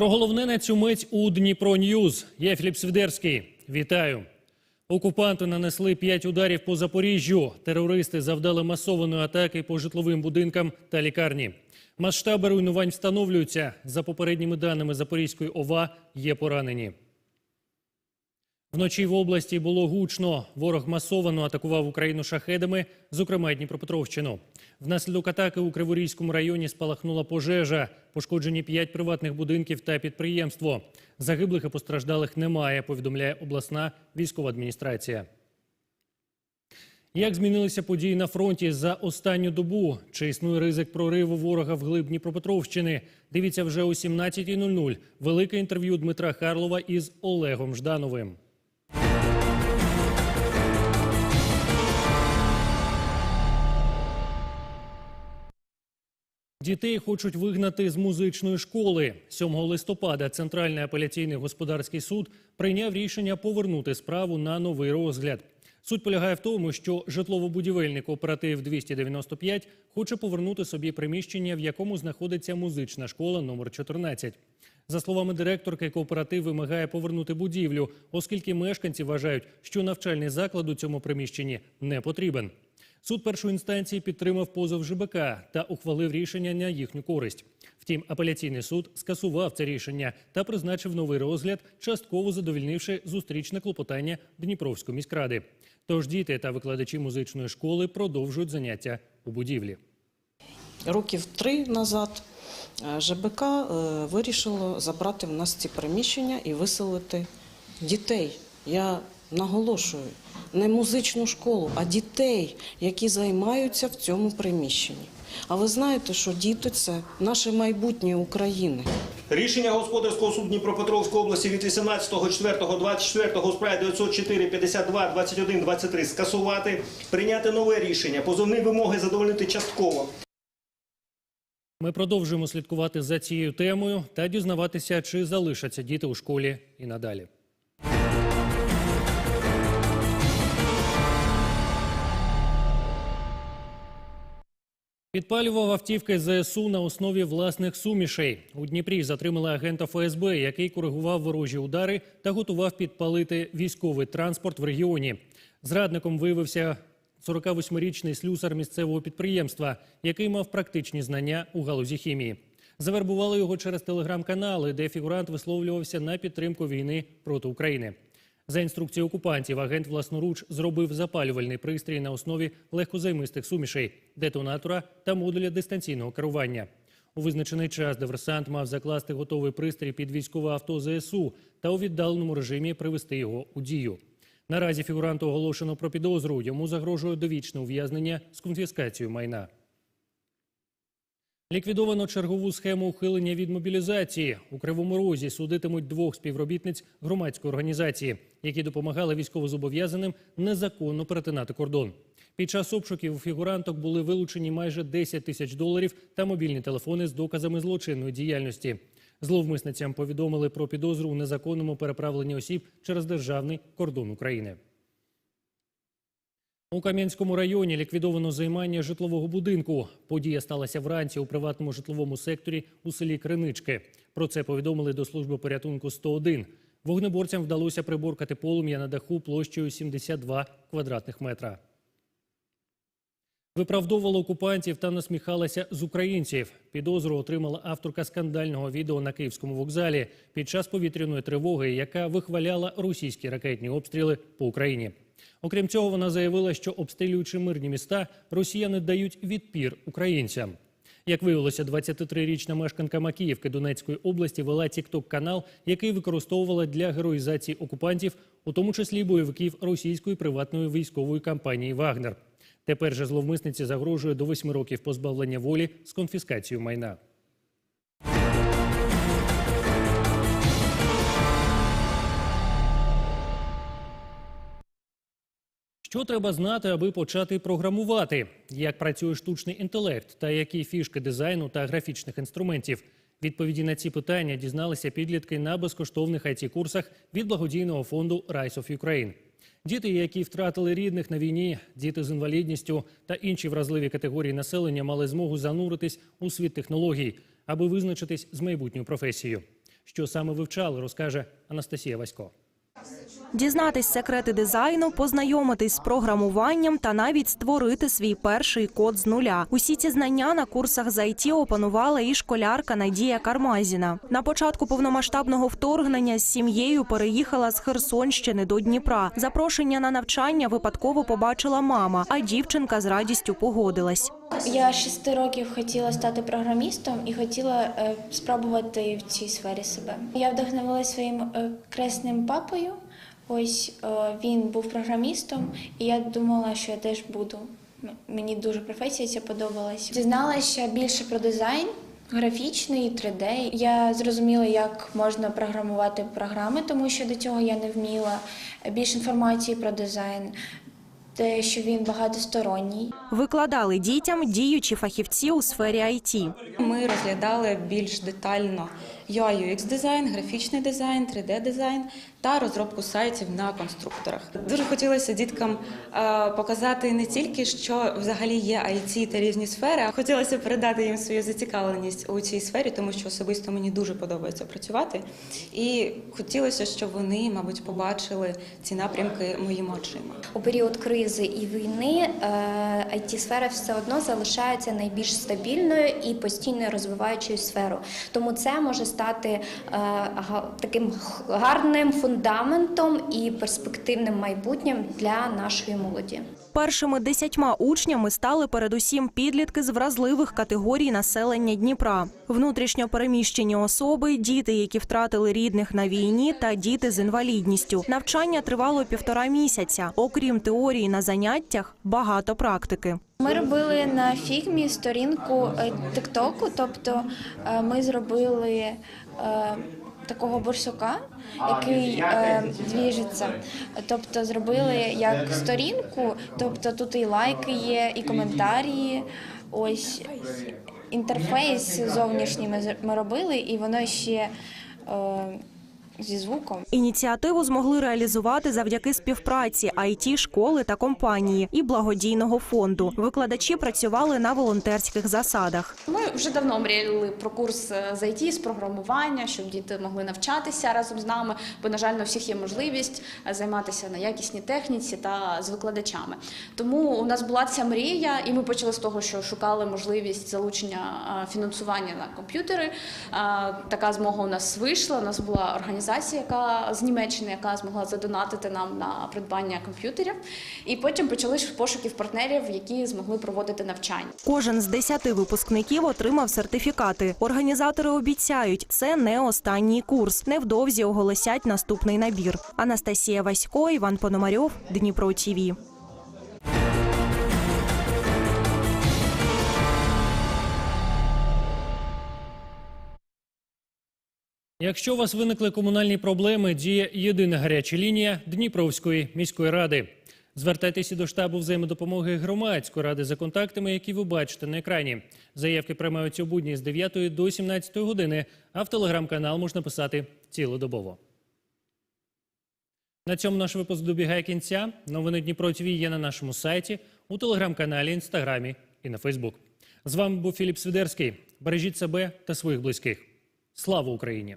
Про головне на цю мить у Дніпро Ньюз. Я Філіп Свідерський. Вітаю. Окупанти нанесли п'ять ударів по Запоріжжю. Терористи завдали масованої атаки по житловим будинкам та лікарні. Масштаби руйнувань встановлюються. За попередніми даними Запорізької ОВА є поранені. Вночі в області було гучно. Ворог масовано атакував Україну шахедами, зокрема Дніпропетровщину. Внаслідок атаки у Криворізькому районі спалахнула пожежа. Пошкоджені п'ять приватних будинків та підприємство. Загиблих і постраждалих немає, повідомляє обласна військова адміністрація. Як змінилися події на фронті за останню добу? Чи існує ризик прориву ворога в глиб Дніпропетровщини? Дивіться вже о 17.00. Велике інтерв'ю Дмитра Харлова із Олегом Ждановим. Дітей хочуть вигнати з музичної школи. 7 листопада Центральний апеляційний господарський суд прийняв рішення повернути справу на новий розгляд. Суть полягає в тому, що житлово-будівельний кооператив 295 хоче повернути собі приміщення, в якому знаходиться музична школа номер 14. За словами директорки, кооператив вимагає повернути будівлю, оскільки мешканці вважають, що навчальний заклад у цьому приміщенні не потрібен. Суд першої інстанції підтримав позов ЖБК та ухвалив рішення на їхню користь. Втім, апеляційний суд скасував це рішення та призначив новий розгляд, частково задовільнивши зустрічне клопотання Дніпровської міськради. Тож діти та викладачі музичної школи продовжують заняття у будівлі. Років три назад е, ЖБК е, вирішило забрати в нас ці приміщення і виселити дітей. Я наголошую, не музичну школу, а дітей, які займаються в цьому приміщенні. А ви знаєте, що діти це наше майбутнє України. Рішення господарського суду Дніпропетровської області від 18.04.24 у справі 904 52 21 23 скасувати, прийняти нове рішення, позовні вимоги задовольнити частково. Ми продовжуємо слідкувати за цією темою та дізнаватися, чи залишаться діти у школі і надалі. Підпалював автівки ЗСУ на основі власних сумішей. У Дніпрі затримали агента ФСБ, який коригував ворожі удари та готував підпалити військовий транспорт в регіоні. Зрадником виявився 48-річний слюсар місцевого підприємства, який мав практичні знання у галузі хімії. Завербували його через телеграм-канали, де фігурант висловлювався на підтримку війни проти України. За інструкцією окупантів, агент власноруч зробив запалювальний пристрій на основі легкозаймистих сумішей, детонатора та модуля дистанційного керування. У визначений час диверсант мав закласти готовий пристрій під військове авто ЗСУ та у віддаленому режимі привести його у дію. Наразі фігуранту оголошено про підозру. Йому загрожує довічне ув'язнення з конфіскацією майна. Ліквідовано чергову схему ухилення від мобілізації. У Кривому Розі судитимуть двох співробітниць громадської організації, які допомагали військовозобов'язаним незаконно перетинати кордон. Під час обшуків у фігуранток були вилучені майже 10 тисяч доларів та мобільні телефони з доказами злочинної діяльності. Зловмисницям повідомили про підозру у незаконному переправленні осіб через державний кордон України. У Кам'янському районі ліквідовано займання житлового будинку. Подія сталася вранці у приватному житловому секторі у селі Кринички. Про це повідомили до служби порятунку 101. Вогнеборцям вдалося приборкати полум'я на даху площею 72 квадратних метра. Виправдовувала окупантів та насміхалася з українців. Підозру отримала авторка скандального відео на київському вокзалі під час повітряної тривоги, яка вихваляла російські ракетні обстріли по Україні. Окрім цього, вона заявила, що обстрілюючи мирні міста, росіяни дають відпір українцям. Як виявилося, 23-річна мешканка Макіївки Донецької області вела тікток канал, який використовувала для героїзації окупантів, у тому числі бойовиків російської приватної військової компанії Вагнер. Тепер же зловмисниці загрожує до 8 років позбавлення волі з конфіскацією майна. Що треба знати, аби почати програмувати? Як працює штучний інтелект та які фішки дизайну та графічних інструментів? Відповіді на ці питання дізналися підлітки на безкоштовних it курсах від благодійного фонду Rise of Ukraine. Діти, які втратили рідних на війні, діти з інвалідністю та інші вразливі категорії населення мали змогу зануритись у світ технологій, аби визначитись з майбутньою професією. Що саме вивчали, розкаже Анастасія Васько. Дізнатись секрети дизайну, познайомитись з програмуванням та навіть створити свій перший код з нуля. Усі ці знання на курсах з IT опанувала і школярка Надія Кармазіна. На початку повномасштабного вторгнення з сім'єю переїхала з Херсонщини до Дніпра. Запрошення на навчання випадково побачила мама, а дівчинка з радістю погодилась. Я 6 років хотіла стати програмістом і хотіла е, спробувати в цій сфері себе. Я вдохновилася своїм е, кресним папою. Ось е, він був програмістом, і я думала, що я теж буду. Мені дуже професія ця подобалась. Дізналася більше про дизайн. Графічний 3D. Я зрозуміла, як можна програмувати програми, тому що до цього я не вміла. Більше інформації про дизайн, те, що він багатосторонній. Викладали дітям діючі фахівці у сфері IT. Ми розглядали більш детально UI UX дизайн, графічний дизайн, 3D дизайн та розробку сайтів на конструкторах. Дуже хотілося діткам е, показати не тільки, що взагалі є IT та різні сфери, а хотілося передати їм свою зацікавленість у цій сфері, тому що особисто мені дуже подобається працювати. І хотілося, щоб вони, мабуть, побачили ці напрямки моїми очима. У період кризи і війни it сфера все одно залишається найбільш стабільною і постійно розвиваючою сферою. Тому це може стати е, таким гарним фундаментом і перспективним майбутнім для нашої молоді. Першими десятьма учнями стали передусім підлітки з вразливих категорій населення Дніпра, внутрішньо переміщені особи, діти, які втратили рідних на війні, та діти з інвалідністю. Навчання тривало півтора місяця. Окрім теорії на заняттях, багато практики. Ми робили на фігмі сторінку е, тиктоку, тобто е, ми зробили е, такого борсука, який е, двіжиться. Тобто зробили як сторінку, тобто тут і лайки є, і коментарі. Ось інтерфейс зовнішній ми робили, і воно ще е, зі звуком. Ініціативу змогли реалізувати завдяки співпраці it школи та компанії і благодійного фонду. Викладачі працювали на волонтерських засадах. Ми вже давно мріяли про курс е, з IT, з програмування, щоб діти могли навчатися разом з нами, бо, на жаль, у всіх є можливість е, займатися на якісній техніці та з викладачами. Тому у нас була ця мрія, і ми почали з того, що шукали можливість залучення е, фінансування на комп'ютери. Така змога у нас вийшла. У нас була організація, яка з Німеччини, яка змогла задонатити нам на придбання комп'ютерів. І потім почали пошуків партнерів, які змогли проводити навчання. Кожен з десяти випускників отримав сертифікати. Організатори обіцяють, це не останній курс. Невдовзі оголосять наступний набір. Анастасія Васько, Іван Пономарьов, Дніпро ТІВІ. Якщо у вас виникли комунальні проблеми, діє єдина гаряча лінія Дніпровської міської ради. Звертайтеся до штабу взаємодопомоги громадської ради за контактами, які ви бачите на екрані. Заявки приймаються у будні з 9 до 17 години, а в телеграм-канал можна писати цілодобово. На цьому наш випуск добігає кінця. Новини Дніпро ТВ є на нашому сайті, у телеграм-каналі, інстаграмі і на Фейсбук. З вами був Філіп Свідерський. Бережіть себе та своїх близьких. Слава Україні!